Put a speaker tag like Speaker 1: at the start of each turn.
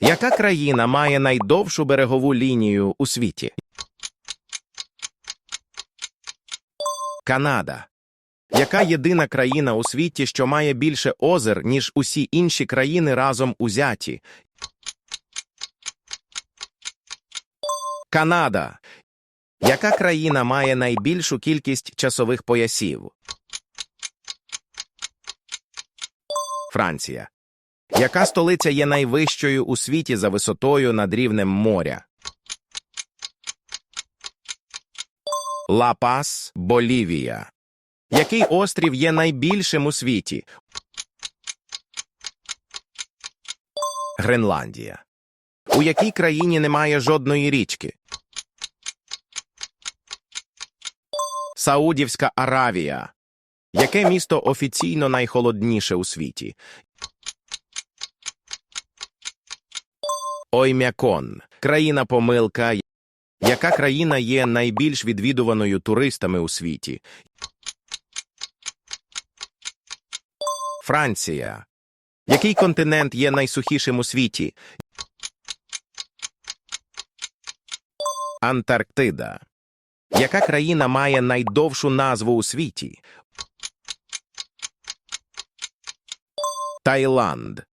Speaker 1: Яка країна має найдовшу берегову лінію у світі? Канада. Яка єдина країна у світі, що має більше озер, ніж усі інші країни разом узяті? Канада. Яка країна має найбільшу кількість часових поясів? Франція. Яка столиця є найвищою у світі за висотою над рівнем моря? Ла-Пас, Болівія. Який острів є найбільшим у світі? Гренландія. У якій країні немає жодної річки? Саудівська Аравія. Яке місто офіційно найхолодніше у світі? Оймякон. Країна помилка. Яка країна є найбільш відвідуваною туристами у світі? Франція. Який континент є найсухішим у світі? Антарктида. Яка країна має найдовшу назву у світі? Таїланд.